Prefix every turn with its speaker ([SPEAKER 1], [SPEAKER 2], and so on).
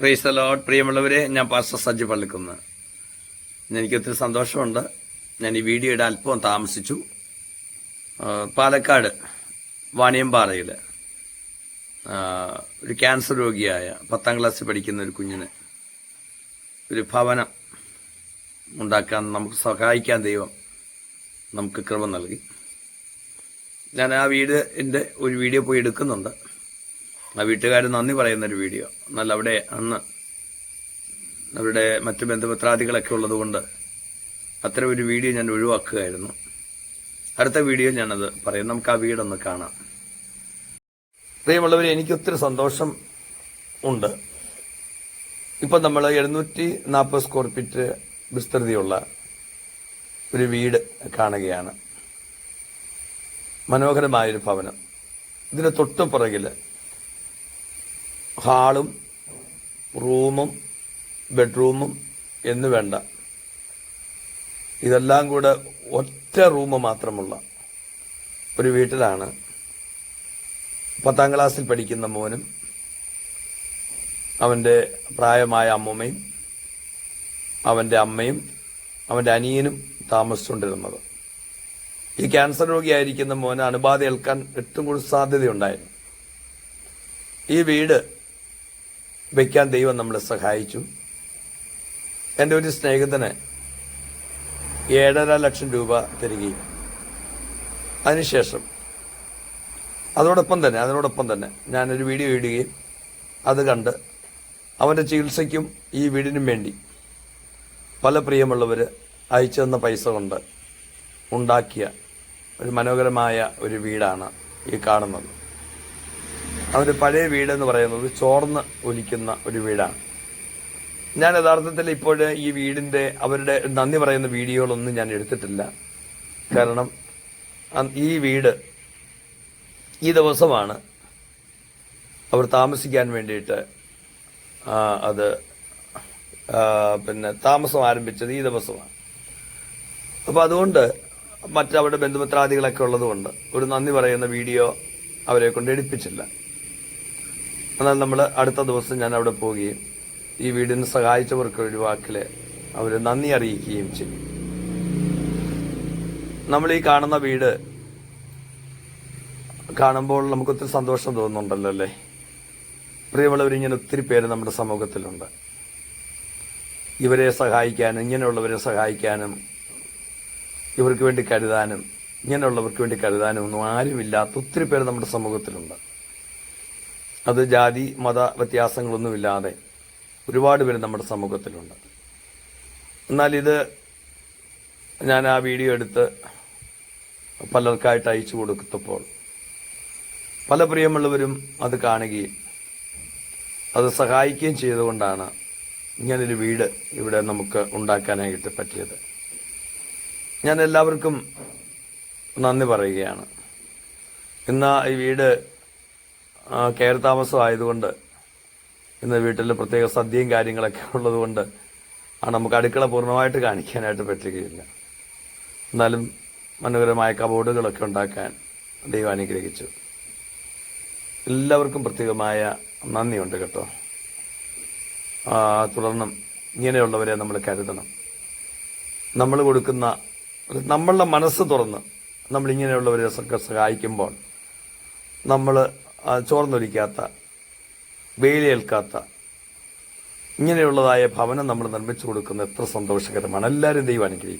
[SPEAKER 1] Price allot പ്രിയമുള്ളവരെ ഞാൻ pastor സജ്ജ് Pallikkunnu. എനിക്കൊത്തിരി സന്തോഷമുണ്ട്. ഞാൻ ഈ വീഡിയോ വീഡിയോയുടെ അല്പം താമസിച്ചു. പാലക്കാട് വാണിയമ്പാറയിൽ ഒരു ക്യാൻസർ രോഗിയായ പത്താം ക്ലാസ്സിൽ പഠിക്കുന്ന ഒരു കുഞ്ഞിന് ഒരു ഭവനം ഉണ്ടാക്കാൻ നമുക്ക് സഹായിക്കാൻ ദൈവം നമുക്ക് കൃപ നൽകി. ഞാൻ ആ വീടിന്റെ ഒരു വീഡിയോ പോയി എടുക്കുന്നുണ്ട്. ആ വീട്ടുകാർ നന്ദി പറയുന്നൊരു വീഡിയോ. എന്നാൽ അവിടെ അന്ന് അവരുടെ മറ്റ് ബന്ധുപത്രാദികളൊക്കെ ഉള്ളതുകൊണ്ട് അത്തരം ഒരു വീഡിയോ ഞാൻ ഒഴിവാക്കുകയായിരുന്നു. അടുത്ത വീഡിയോ ഞാനത് പറയും. നമുക്ക് ആ വീടൊന്ന് കാണാം. പ്രിയമുള്ളവരെ എനിക്ക് ഒത്തിരി സന്തോഷം ഉണ്ട്. ഇപ്പം നമ്മൾ എഴുന്നൂറ്റി നാൽപ്പത് സ്ക്വയർ ഫീറ്റ് വിസ്തൃതിയുള്ള ഒരു വീട് കാണുകയാണ്. മനോഹരമായൊരു ഭവനം. ഇതിന് തൊട്ടു പുറകിൽ ഹാളും റൂമും ബെഡ്റൂമും എന്ന് വേണ്ട. ഇതെല്ലാം കൂടെ ഒറ്റ റൂം മാത്രമുള്ള ഒരു വീട്ടിലാണ് പത്താം ക്ലാസ്സിൽ പഠിക്കുന്ന മോനും അവന്റെ പ്രായമായ അമ്മൂമ്മയും അവന്റെ അമ്മയും അവന്റെ അനിയനും താമസിച്ചുകൊണ്ടിരുന്നത്. ഈ ക്യാൻസർ രോഗിയായിരിക്കുന്ന മോന് അണുബാധ ഏൽക്കാൻ ഏറ്റവും കൂടുതൽ സാധ്യതയുണ്ടായിരുന്നു. ഈ വീട് വയ്ക്കാൻ ദൈവം നമ്മളെ സഹായിച്ചു. എന്റെ ഒരു സ്നേഹിതന് ഏഴര ലക്ഷം രൂപ തരികയും. അതിനുശേഷം അതോടൊപ്പം തന്നെ അതിനോടൊപ്പം തന്നെ ഞാനൊരു വീഡിയോ ഇടുകയും അത് കണ്ട് അവന്റെ ചികിത്സയ്ക്കും ഈ വീടിനും വേണ്ടി പല പ്രിയമുള്ളവർ അയച്ചു തന്ന പൈസ കൊണ്ട് ഉണ്ടാക്കിയ ഒരു മനോഹരമായ ഒരു വീടാണ് ഈ കാണുന്നത്. അവന്റെ പഴയ വീട് എന്ന് പറയുന്നത് ചോർന്ന് ഒലിക്കുന്ന ഒരു വീടാണ്. ഞാൻ യഥാർത്ഥത്തിൽ ഇപ്പോൾ ഈ വീടിന്റെ അവരുടെ നന്ദി പറയുന്ന വീഡിയോകളൊന്നും ഞാൻ എടുത്തിട്ടില്ല. കാരണം ഈ വീട് ഈ ദിവസമാണ് അവർ താമസിക്കാൻ വേണ്ടിയിട്ട് അത് പിന്നെ താമസം ആരംഭിച്ചത് ഈ ദിവസമാണ്. അപ്പോൾ അതുകൊണ്ട് മറ്റവരുടെ ബന്ധുമിത്രാദികളൊക്കെ ഉള്ളതുകൊണ്ട് ഒരു നന്ദി പറയുന്ന വീഡിയോ അവരെ കൊണ്ട് എടുപ്പിച്ചില്ല. എന്നാൽ നമ്മൾ അടുത്ത ദിവസം ഞാൻ അവിടെ പോവുകയും ഈ വീടിന് സഹായിച്ചവർക്ക് ഒരു വാക്കിൽ അവർ നന്ദി അറിയിക്കുകയും ചെയ്യും. നമ്മൾ ഈ കാണുന്ന വീട് കാണുമ്പോൾ നമുക്ക് ഒത്തിരി സന്തോഷം തോന്നുന്നുണ്ടല്ലോ അല്ലേ? പ്രിയമുള്ളവർ ഇങ്ങനെ ഒത്തിരി പേര് നമ്മുടെ സമൂഹത്തിലുണ്ട്. ഇവരെ സഹായിക്കാനും ഇങ്ങനെയുള്ളവരെ സഹായിക്കാനും ഇവർക്ക് വേണ്ടി കരുതാനും ഇങ്ങനെയുള്ളവർക്ക് വേണ്ടി കരുതാനും ഒന്നും ആരുമില്ലാത്ത ഒത്തിരി പേര് നമ്മുടെ സമൂഹത്തിലുണ്ട്. അത് ജാതി മത വ്യത്യാസങ്ങളൊന്നുമില്ലാതെ ഒരുപാട് പേര് നമ്മുടെ സമൂഹത്തിലുണ്ട്. എന്നാൽ ഇത് ഞാൻ ആ വീഡിയോ എടുത്ത് പലർക്കായിട്ട് അയച്ചു കൊടുത്തപ്പോൾ പല പ്രിയമുള്ളവരും അത് കാണുകയും അത് സഹായിക്കുകയും ചെയ്തുകൊണ്ടാണ് ഇങ്ങനൊരു വീട് ഇവിടെ നമുക്ക് ഉണ്ടാക്കാനായിട്ട് പറ്റിയത്. ഞാൻ എല്ലാവർക്കും നന്ദി പറയുകയാണ്. ഇന്ന് ഈ വീട് ആ, കയറി താമസം ആയതുകൊണ്ട് ഇന്ന് വീട്ടിൽ പ്രത്യേക സദ്യയും കാര്യങ്ങളൊക്കെ ഉള്ളതുകൊണ്ട് ആ നമുക്ക് അടുക്കള പൂർണമായിട്ട് കാണിക്കാനായിട്ട് പറ്റുകയില്ല എന്നാലും മനോഹരമായ കബോർഡുകളൊക്കെ ഉണ്ടാക്കാൻ ദൈവം അനുഗ്രഹിച്ചു. എല്ലാവർക്കും പ്രത്യേകമായ നന്ദിയുണ്ട് കേട്ടോ. തുടർന്നും ഇങ്ങനെയുള്ളവരെ നമ്മൾ കരുതണം. നമ്മൾ കൊടുക്കുന്ന നമ്മളുടെ മനസ്സ് തുറന്ന് ഒക്കെ സഹായിക്കുമ്പോൾ നമ്മൾ ചോർന്നൊലിക്കാത്ത വെയിലേൽക്കാത്ത ഇങ്ങനെയുള്ളതായ ഭവനം നമ്മൾ നിർമ്മിച്ചു കൊടുക്കുന്നത് എത്ര സന്തോഷകരമാണ്. എല്ലാവരും ദൈവം അനുഗ്രഹിക്കും.